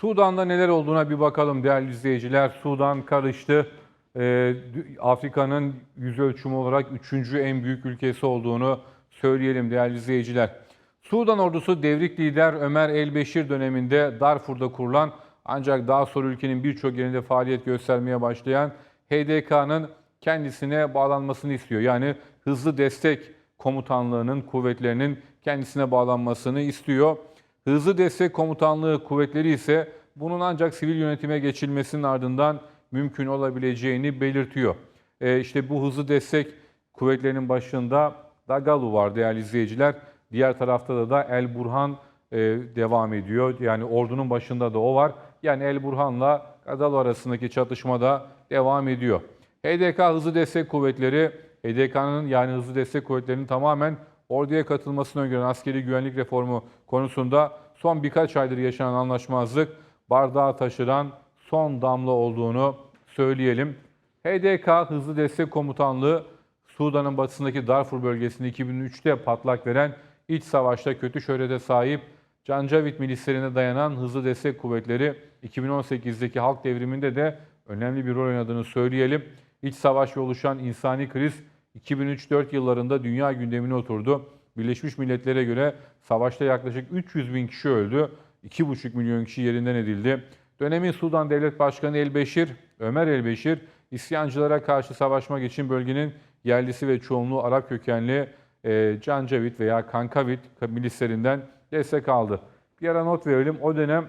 Sudan'da neler olduğuna bir bakalım değerli izleyiciler. Sudan karıştı. Ee, Afrika'nın yüz ölçümü olarak üçüncü en büyük ülkesi olduğunu söyleyelim değerli izleyiciler. Sudan ordusu devrik lider Ömer El-Beşir döneminde Darfur'da kurulan ancak daha sonra ülkenin birçok yerinde faaliyet göstermeye başlayan HDK'nın kendisine bağlanmasını istiyor. Yani hızlı destek komutanlığının, kuvvetlerinin kendisine bağlanmasını istiyor. Hızlı Destek Komutanlığı kuvvetleri ise bunun ancak sivil yönetime geçilmesinin ardından mümkün olabileceğini belirtiyor. E işte bu hızlı destek kuvvetlerinin başında Dagalu var değerli izleyiciler. Diğer tarafta da da El Burhan e, devam ediyor. Yani ordunun başında da o var. Yani El Burhan'la Dagalu arasındaki çatışma da devam ediyor. HDK Hızlı Destek Kuvvetleri, HDK'nın yani Hızlı Destek Kuvvetleri'nin tamamen orduya katılmasını öngören askeri güvenlik reformu konusunda son birkaç aydır yaşanan anlaşmazlık bardağı taşıran son damla olduğunu söyleyelim. HDK Hızlı Destek Komutanlığı Sudan'ın batısındaki Darfur bölgesinde 2003'te patlak veren iç savaşta kötü şöhrete sahip Cancavit milislerine dayanan Hızlı Destek Kuvvetleri 2018'deki halk devriminde de önemli bir rol oynadığını söyleyelim. İç savaş ve oluşan insani kriz 2003-4 yıllarında dünya gündemine oturdu. Birleşmiş Milletler'e göre savaşta yaklaşık 300 bin kişi öldü, 2,5 milyon kişi yerinden edildi. Dönemin Sudan Devlet Başkanı El-Beşir, Ömer El-Beşir, isyancılara karşı savaşmak için bölgenin yerlisi ve çoğunluğu Arap kökenli e, Cancavit veya Kankavit milislerinden destek aldı. Bir ara not verelim, o dönem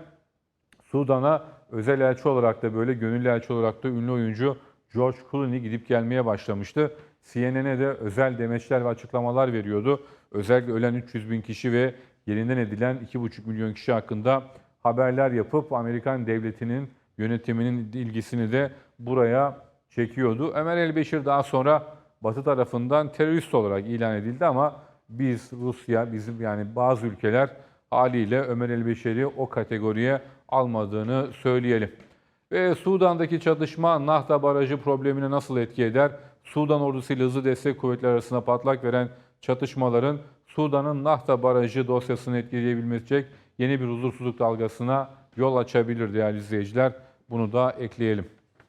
Sudan'a özel elçi olarak da böyle gönüllü elçi olarak da ünlü oyuncu George Clooney gidip gelmeye başlamıştı. CNN'e de özel demeçler ve açıklamalar veriyordu. Özellikle ölen 300 bin kişi ve yerinden edilen 2,5 milyon kişi hakkında haberler yapıp Amerikan devletinin yönetiminin ilgisini de buraya çekiyordu. Ömer El-Beşir daha sonra Batı tarafından terörist olarak ilan edildi ama biz Rusya, bizim yani bazı ülkeler haliyle Ömer El-Beşir'i o kategoriye almadığını söyleyelim. Ve Sudan'daki çatışma Nahda Barajı problemine nasıl etki eder? Sudan ordusu ile hızlı destek kuvvetleri arasında patlak veren çatışmaların Sudan'ın Nahda Barajı dosyasını etkileyebilecek yeni bir huzursuzluk dalgasına yol açabilir değerli izleyiciler. Bunu da ekleyelim.